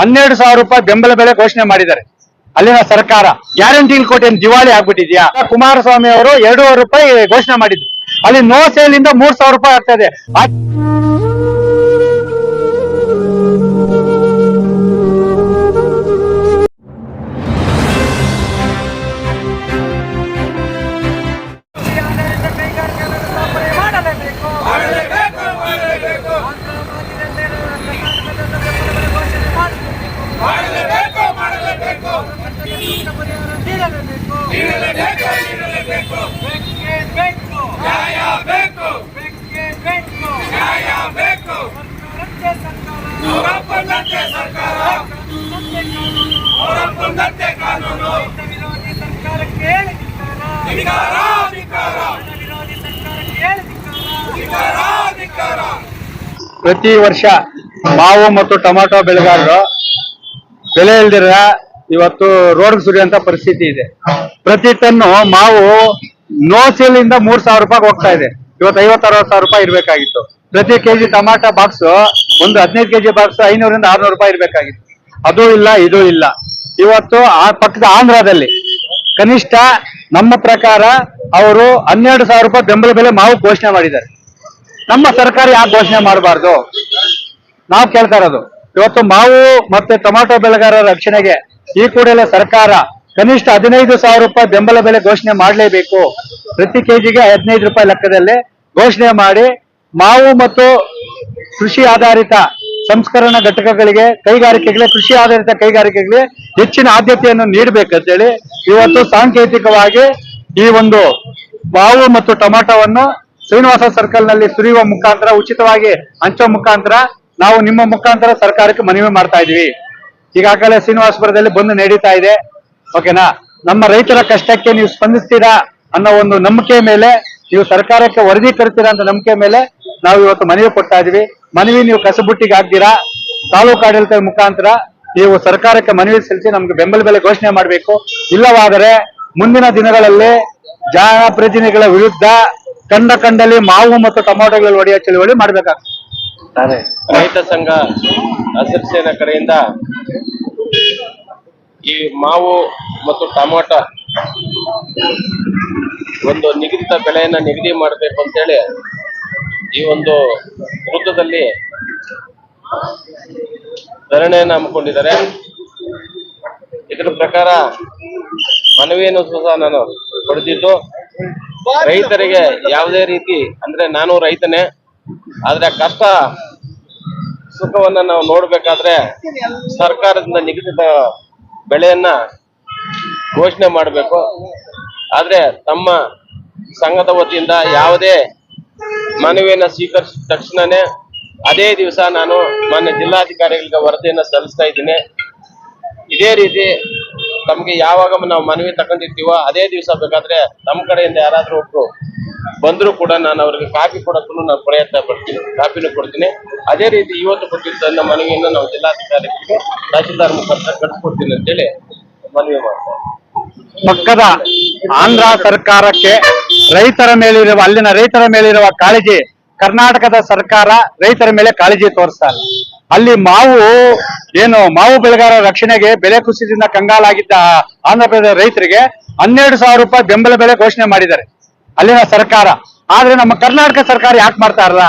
ಹನ್ನೆರಡು ಸಾವಿರ ರೂಪಾಯಿ ಬೆಂಬಲ ಬೆಲೆ ಘೋಷಣೆ ಮಾಡಿದ್ದಾರೆ. ಅಲ್ಲಿನ ಸರ್ಕಾರ ಗ್ಯಾರಂಟಿ ಏನ್ ದಿವಾಳಿ ಆಗ್ಬಿಟ್ಟಿದ್ಯಾ ಕುಮಾರಸ್ವಾಮಿ ಅವರು ಎರಡೂವರೆ ರೂಪಾಯಿ ಘೋಷಣೆ ಮಾಡಿದ್ರು. ಅಲ್ಲಿ ನೋ ಸೇಲ್ ಇಂದ ಮೂರ್ ಸಾವಿರ ರೂಪಾಯಿ ಆಗ್ತಾ ಇದೆ. ಪ್ರತಿ ವರ್ಷ ಮಾವು ಮತ್ತು ಟೊಮಾಟೊ ಬೆಳೆಗಾರರು ಬೆಲೆ ಇಲ್ದಿರ ಇವತ್ತು ರೋಡ್ ಸುರಿಯುವಂತ ಪರಿಸ್ಥಿತಿ ಇದೆ. ಪ್ರತಿ ಟನ್ನು ಮಾವು ನೋ ಸೇಲ್ ಇಂದ ಮೂರ್ ಸಾವಿರ ರೂಪಾಯಿ ಹೋಗ್ತಾ ಇದೆ. ಇವತ್ತು ಐವತ್ತು ಅರವತ್ತು ಸಾವಿರ ರೂಪಾಯಿ ಇರ್ಬೇಕಾಗಿತ್ತು. ಪ್ರತಿ ಕೆಜಿ ಟೊಮಾಟೊ ಬಾಕ್ಸ್ ಒಂದು ಹದಿನೈದು ಕೆಜಿ ಬಾಕ್ಸ್ ಐನೂರಿಂದ ಆರ್ನೂರು ರೂಪಾಯಿ ಇರ್ಬೇಕಾಗಿತ್ತು. ಅದು ಇಲ್ಲ, ಇದು ಇಲ್ಲ. ಇವತ್ತು ಆ ಪಕ್ಕದ ಆಂಧ್ರದಲ್ಲಿ ಕನಿಷ್ಠ ನಮ್ಮ ಪ್ರಕಾರ ಅವರು ಹನ್ನೆರಡು ಸಾವಿರ ರೂಪಾಯಿ ಬೆಂಬಲ ಬೆಲೆ ಮಾವು ಘೋಷಣೆ ಮಾಡಿದ್ದಾರೆ. ನಮ್ಮ ಸರ್ಕಾರ ಯಾಕೆ ಘೋಷಣೆ ಮಾಡಬಾರ್ದು? ನಾವು ಕೇಳ್ತಾ ಇರೋದು, ಇವತ್ತು ಮಾವು ಮತ್ತೆ ಟೊಮಾಟೊ ಬೆಳೆಗಾರರ ರಕ್ಷಣೆಗೆ ಈ ಕೂಡಲೇ ಸರ್ಕಾರ ಕನಿಷ್ಠ ಹದಿನೈದು ಸಾವಿರ ರೂಪಾಯಿ ಬೆಂಬಲ ಬೆಲೆ ಘೋಷಣೆ ಮಾಡಲೇಬೇಕು. ಪ್ರತಿ ಕೆಜಿಗೆ ಹದಿನೈದು ರೂಪಾಯಿ ಲೆಕ್ಕದಲ್ಲಿ ಘೋಷಣೆ ಮಾಡಿ ಮಾವು ಮತ್ತು ಕೃಷಿ ಆಧಾರಿತ ಸಂಸ್ಕರಣಾ ಘಟಕಗಳಿಗೆ ಕೈಗಾರಿಕೆಗಳಿಗೆ, ಕೃಷಿ ಆಧಾರಿತ ಕೈಗಾರಿಕೆಗಳಿಗೆ ಹೆಚ್ಚಿನ ಆದ್ಯತೆಯನ್ನು ನೀಡಬೇಕಂತೇಳಿ ಇವತ್ತು ಸಾಂಕೇತಿಕವಾಗಿ ಈ ಒಂದು ಮಾವು ಮತ್ತು ಟೊಮಾಟೋವನ್ನು ಶ್ರೀನಿವಾಸ ಸರ್ಕಲ್ನಲ್ಲಿ ಸುರಿಯುವ ಮುಖಾಂತರ, ಉಚಿತವಾಗಿ ಹಂಚುವ ಮುಖಾಂತರ ನಾವು ನಿಮ್ಮ ಮುಖಾಂತರ ಸರ್ಕಾರಕ್ಕೆ ಮನವಿ ಮಾಡ್ತಾ ಇದೀವಿ ಈಗಾಗಲೇ ಶ್ರೀನಿವಾಸಪುರದಲ್ಲಿ ಬಂದು ನಡೀತಾ ಇದೆ. ಓಕೆನಾ? ನಮ್ಮ ರೈತರ ಕಷ್ಟಕ್ಕೆ ನೀವು ಸ್ಪಂದಿಸ್ತೀರಾ ಅನ್ನೋ ಒಂದು ನಂಬಿಕೆ ಮೇಲೆ ನೀವು ಸರ್ಕಾರಕ್ಕೆ ವರದಿ ತರ್ತೀರಾ ಅಂತ ನಂಬಿಕೆ ಮೇಲೆ ನಾವು ಇವತ್ತು ಮನವಿ ಕೊಡ್ತಾ ಇದೀವಿ. ಮನವಿ ನೀವು ಕಸಬುಟ್ಟಿಗೆ ಹಾಕ್ತೀರಾ? ತಾಲೂಕು ಆಡಳಿತದ ಮುಖಾಂತರ ನೀವು ಸರ್ಕಾರಕ್ಕೆ ಮನವಿ ಸಲ್ಲಿಸಿ ನಮ್ಗೆ ಬೆಂಬಲ ಬೆಲೆ ಘೋಷಣೆ ಮಾಡಬೇಕು. ಇಲ್ಲವಾದರೆ ಮುಂದಿನ ದಿನಗಳಲ್ಲಿ ಜನಪ್ರತಿನಿಧಿಗಳ ವಿರುದ್ಧ ಕಂಡ ಕಂಡಲ್ಲಿ ಮಾವು ಮತ್ತು ಟೊಮಾಟೋಗಳಲ್ಲಿ ಒಡೆಯ ಚಳುವಳಿ ಮಾಡ್ಬೇಕಾಗ್ತದೆ. ರೈತ ಸಂಘ ಹಸಿರು ಕಡೆಯಿಂದ ಈ ಮಾವು ಮತ್ತು ಟಮಾಟ ಒಂದು ನಿಗದಿತ ಬೆಳೆಯನ್ನು ನಿಗದಿ ಮಾಡಬೇಕು ಅಂತೇಳಿ ಈ ಒಂದು ವೃತ್ತದಲ್ಲಿ ಧರಣಿಯನ್ನು ಹಮ್ಮಿಕೊಂಡಿದ್ದಾರೆ. ಇದರ ಪ್ರಕಾರ ಮನವಿಯನ್ನು ಸಹ ನಾನು ಪಡೆದಿದ್ದು, ರೈತರಿಗೆ ಯಾವುದೇ ರೀತಿ ಅಂದ್ರೆ ನಾನು ರೈತನೇ, ಆದರೆ ಕಷ್ಟ ಸುಖವನ್ನು ನಾವು ನೋಡಬೇಕಾದ್ರೆ ಸರ್ಕಾರದಿಂದ ನಿಗದಿತ ಬೆಳೆಯನ್ನ ಘೋಷಣೆ ಮಾಡಬೇಕು. ಆದ್ರೆ ತಮ್ಮ ಸಂಘದ ವತಿಯಿಂದ ಯಾವುದೇ ಮನವಿಯನ್ನ ಸ್ವೀಕರಿಸಿದ ತಕ್ಷಣನೇ ಅದೇ ದಿವಸ ನಾನು ಮಾನ್ಯ ಜಿಲ್ಲಾಧಿಕಾರಿಗಳಿಗೆ ವರದಿಯನ್ನ ಸಲ್ಲಿಸ್ತಾ ಇದ್ದೀನಿ. ಇದೇ ರೀತಿ ತಮಗೆ ಯಾವಾಗ ನಾವು ಮನವಿ ತಗೊಂಡಿರ್ತೀವೋ ಅದೇ ದಿವಸ ಬೇಕಾದ್ರೆ ನಮ್ಮ ಕಡೆಯಿಂದ ಯಾರಾದ್ರೂ ಒಬ್ರು ಬಂದ್ರು ಕೂಡ ನಾನು ಅವ್ರಿಗೆ ಕಾಫಿ ಕೊಡೋಕ್ಕೂ ನಾನು ಪ್ರಯತ್ನ ಪಡ್ತೀನಿ, ಕಾಫಿನೂ ಕೊಡ್ತೀನಿ. ಅದೇ ರೀತಿ ಇವತ್ತು ಕೊಟ್ಟಿದ್ದ ಮನವಿಯನ್ನು ನಾವು ಜಿಲ್ಲಾಧಿಕಾರಿಗಳಿಗೆ ತಹಶೀಲ್ದಾರ್ ಮುಖಾಂತರ ಅಂತ ಅಂತೇಳಿ ಮನವಿ ಮಾಡ್ತಾರೆ ಪಕ್ಕದ ಆಂಧ್ರ ಸರ್ಕಾರಕ್ಕೆ ರೈತರ ಮೇಲಿರುವ, ಅಲ್ಲಿನ ರೈತರ ಮೇಲಿರುವ ಕಾಳಜಿ, ಕರ್ನಾಟಕದ ಸರ್ಕಾರ ರೈತರ ಮೇಲೆ ಕಾಳಜಿ ತೋರಿಸ್ತಾರೆ ಅಲ್ಲಿ ಮಾವು, ಏನು, ಮಾವು ಬೆಳೆಗಾರರ ರಕ್ಷಣೆಗೆ ಬೆಲೆ ಕುಸಿತದಿಂದ ಕಂಗಾಲಾಗಿದ್ದ ಆಂಧ್ರ ಪ್ರದೇಶ ರೈತರಿಗೆ ಹನ್ನೆರಡು ಸಾವಿರ ರೂಪಾಯಿ ಬೆಂಬಲ ಬೆಲೆ ಘೋಷಣೆ ಮಾಡಿದ್ದಾರೆ. ಅಲ್ಲಿನ ಸರ್ಕಾರ. ಆದ್ರೆ ನಮ್ಮ ಕರ್ನಾಟಕ ಸರ್ಕಾರ ಯಾಕೆ ಮಾಡ್ತಾ ಇರಲ್ಲ?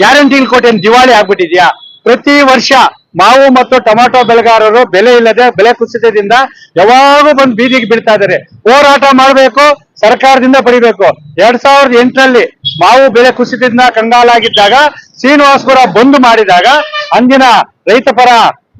ಗ್ಯಾರಂಟಿ ಏನ್ ದಿವಾಳಿ ಆಗ್ಬಿಟ್ಟಿದ್ಯಾ? ಪ್ರತಿ ವರ್ಷ ಮಾವು ಮತ್ತು ಟೊಮಾಟೊ ಬೆಳೆಗಾರರು ಬೆಲೆ ಇಲ್ಲದೆ ಬೆಲೆ ಕುಸಿತದಿಂದ ಯಾವಾಗೂ ಬಂದು ಬೀದಿಗೆ ಬೀಳ್ತಾ ಇದ್ದಾರೆ. ಹೋರಾಟ ಮಾಡಬೇಕು, ಸರ್ಕಾರದಿಂದ ಪಡಿಬೇಕು. ಎರಡ್ ಸಾವಿರದ ಎಂಟರಲ್ಲಿ ಮಾವು ಬೆಲೆ ಕುಸಿತದಿಂದ ಕಂಗಾಲಾಗಿದ್ದಾಗ, ಶ್ರೀನಿವಾಸಪುರ ಬಂದ್ ಮಾಡಿದಾಗ, ಅಂದಿನ ರೈತ ಪರ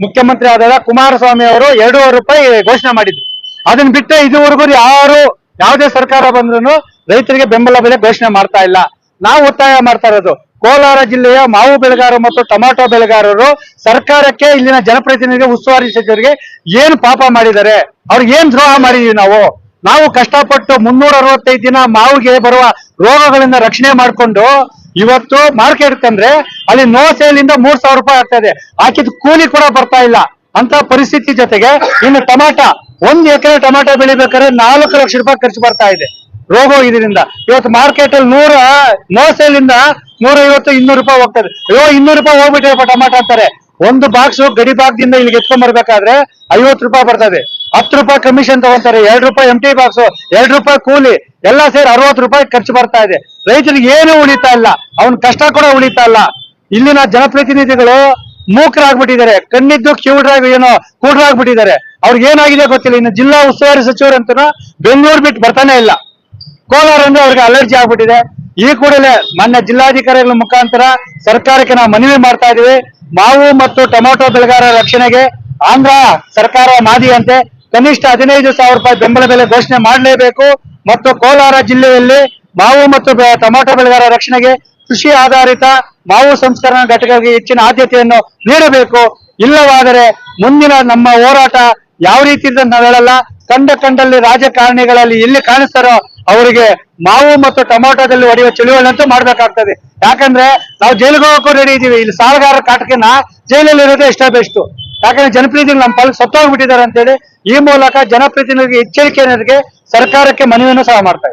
ಮುಖ್ಯಮಂತ್ರಿ ಆದಾಗ ಕುಮಾರಸ್ವಾಮಿ ಅವರು ಎರಡೂವರೆ ರೂಪಾಯಿ ಘೋಷಣೆ ಮಾಡಿದ್ರು. ಅದನ್ನ ಬಿಟ್ಟರೆ ಇದುವರೆಗೂ ಯಾರು ಯಾವುದೇ ಸರ್ಕಾರ ಬಂದ್ರು ರೈತರಿಗೆ ಬೆಂಬಲ ಬೆಲೆ ಘೋಷಣೆ ಮಾಡ್ತಾ ಇಲ್ಲ. ನಾವು ಒತ್ತಾಯ ಮಾಡ್ತಾ ಇರೋದು, ಕೋಲಾರ ಜಿಲ್ಲೆಯ ಮಾವು ಬೆಳೆಗಾರರು ಮತ್ತು ಟೊಮಾಟೊ ಬೆಳೆಗಾರರು ಸರ್ಕಾರಕ್ಕೆ ಇಲ್ಲಿನ ಜನಪ್ರತಿನಿಧಿಗೆ ಉಸ್ತುವಾರಿ ಸಚಿವರಿಗೆ ಏನು ಪಾಪ ಮಾಡಿದ್ದಾರೆ? ಅವ್ರಿಗೆ ಏನ್ ದ್ರೋಹ ಮಾಡಿದೀವಿ ನಾವು? ನಾವು ಕಷ್ಟಪಟ್ಟು ಮುನ್ನೂರ ಅರವತ್ತೈದು ದಿನ ಮಾವಿಗೆ ಬರುವ ರೋಗಗಳಿಂದ ರಕ್ಷಣೆ ಮಾಡಿಕೊಂಡು ಇವತ್ತು ಮಾರ್ಕೆಟ್ ತಂದ್ರೆ ಅಲ್ಲಿ ನೋ ಸೇಲ್ ಇಂದ ಮೂರ್ ಸಾವಿರ ರೂಪಾಯಿ ಆಗ್ತಾ ಇದೆ. ಹಾಕಿದ ಕೂಲಿ ಕೂಡ ಬರ್ತಾ ಇಲ್ಲ. ಅಂತ ಪರಿಸ್ಥಿತಿ ಜೊತೆಗೆ ಇನ್ನು ಟೊಮಾಟ, ಒಂದ್ ಎಕರೆ ಟೊಮಾಟೊ ಬೆಳಿಬೇಕಾದ್ರೆ ನಾಲ್ಕು ಲಕ್ಷ ರೂಪಾಯಿ ಖರ್ಚು ಬರ್ತಾ ಇದೆ. ರೋಗ ಇದರಿಂದ. ಇವತ್ತು ಮಾರ್ಕೆಟ್ ಅಲ್ಲಿ ನೂರ ನೋ ಸೇಲ್ ಇಂದ ನೂರ ಐವತ್ತು ಇನ್ನೂರು ರೂಪಾಯಿ ಹೋಗ್ತದೆ. ಅಯ್ಯೋ, ಇನ್ನೂರು ರೂಪಾಯಿ ಹೋಗ್ಬಿಟ್ಟಿರಪ್ಪ ಟಮಾಟ ಅಂತಾರೆ. ಒಂದು ಬಾಕ್ಸ್ ಗಡಿ ಭಾಗದಿಂದ ಇಲ್ಲಿಗೆ ಎತ್ಕೊಂಡ್ ಬರ್ಬೇಕಾದ್ರೆ ಐವತ್ತು ರೂಪಾಯಿ ಬರ್ತದೆ. ಹತ್ತು ರೂಪಾಯಿ ಕಮಿಷನ್ ತಗೊಂತಾರೆ, ಎರಡು ರೂಪಾಯಿ ಎಂ ಟಿ ಬಾಕ್ಸ್ ಎರಡು ರೂಪಾಯಿ ಕೂಲಿ, ಎಲ್ಲ ಸೇರಿ ಅರವತ್ತು ರೂಪಾಯಿ ಖರ್ಚು ಬರ್ತಾ ಇದೆ. ರೈತರಿಗೆ ಏನು ಉಳಿತಾ ಇಲ್ಲ. ಅವನ್ ಕಷ್ಟ ಕೂಡ ಉಳಿತಾ ಇಲ್ಲ. ಇಲ್ಲಿನ ಜನಪ್ರತಿನಿಧಿಗಳು ಮೂಕರಾಗ್ಬಿಟ್ಟಿದ್ದಾರೆ. ಕಣ್ಣಿದ್ದು ಕಿವುಡ್ರಾಗಿ ಏನೋ ಕೂಡ್ರಾಗ್ಬಿಟ್ಟಿದ್ದಾರೆ. ಅವ್ರಿಗೆ ಏನಾಗಿದೆ ಗೊತ್ತಿಲ್ಲ. ಇನ್ನು ಜಿಲ್ಲಾ ಉಸ್ತುವಾರಿ ಸಚಿವರಂತೂ ಬೆಂಗಳೂರು ಬಿಟ್ಟು ಬರ್ತಾನೆ ಇಲ್ಲ. ಕೋಲಾರ ಅಂದ್ರೆ ಅವ್ರಿಗೆ ಅಲರ್ಜಿ ಆಗ್ಬಿಟ್ಟಿದೆ. ಈ ಕೂಡಲೇ ಮೊನ್ನೆ ಜಿಲ್ಲಾಧಿಕಾರಿಗಳ ಮುಖಾಂತರ ಸರ್ಕಾರಕ್ಕೆ ನಾವು ಮನವಿ ಮಾಡ್ತಾ ಇದೀವಿ. ಮಾವು ಮತ್ತು ಟೊಮೆಟೊ ಬೆಳೆಗಾರರ ರಕ್ಷಣೆಗೆ ಆಂಧ್ರ ಸರ್ಕಾರ ಮಾದಿಯಂತೆ ಕನಿಷ್ಠ ಹದಿನೈದು ಸಾವಿರ ರೂಪಾಯಿ ಬೆಂಬಲ ಬೆಲೆ ಘೋಷಣೆ ಮಾಡಲೇಬೇಕು. ಮತ್ತು ಕೋಲಾರ ಜಿಲ್ಲೆಯಲ್ಲಿ ಮಾವು ಮತ್ತು ಟೊಮೆಟೊ ಬೆಳೆಗಾರರ ರಕ್ಷಣೆಗೆ ಕೃಷಿ ಆಧಾರಿತ ಮಾವು ಸಂಸ್ಕರಣಾ ಘಟಕಗಳಿಗೆ ಹೆಚ್ಚಿನ ಆದ್ಯತೆಯನ್ನು ನೀಡಬೇಕು. ಇಲ್ಲವಾದರೆ ಮುಂದಿನ ನಮ್ಮ ಹೋರಾಟ ಯಾವ ರೀತಿ ಇದೆ ಅಂತ ನಾವು ಹೇಳಲ್ಲ ಕಂಡ ಕಂಡಲ್ಲಿ ರಾಜಕಾರಣಿಗಳಲ್ಲಿ ಎಲ್ಲಿ ಕಾಣಿಸ್ತಾರೋ ಅವರಿಗೆ ಮಾವು ಮತ್ತು ಟೊಮಾಟೋದಲ್ಲಿ ಹೊಡೆಯುವ ಚಳುವಳಿಯಂತೂ ಮಾಡ್ಬೇಕಾಗ್ತದೆ. ಯಾಕಂದ್ರೆ ನಾವು ಜೈಲಿಗೆ ಹೋಗಕ್ಕೂ ರೆಡಿ ಇದೀವಿ. ಇಲ್ಲಿ ಸಾಲಗಾರರ ಕಾಟಕಿನ ಜೈಲಲ್ಲಿ ಇರೋದೇ ಇಷ್ಟ ಬೆಸ್ಟ್. ಯಾಕಂದ್ರೆ ಜನಪ್ರತಿನಿಧಿಗಳು ನಮ್ಮ ಪಾಲ್ ಸತ್ತೋಗ್ಬಿಟ್ಟಿದ್ದಾರೆ ಅಂತೇಳಿ ಈ ಮೂಲಕ ಜನಪ್ರತಿನಿಧಿಗೆ ಎಚ್ಚರಿಕೆ ಸರ್ಕಾರಕ್ಕೆ ಮನವಿಯನ್ನು ಸಹ ಮಾಡ್ತಾ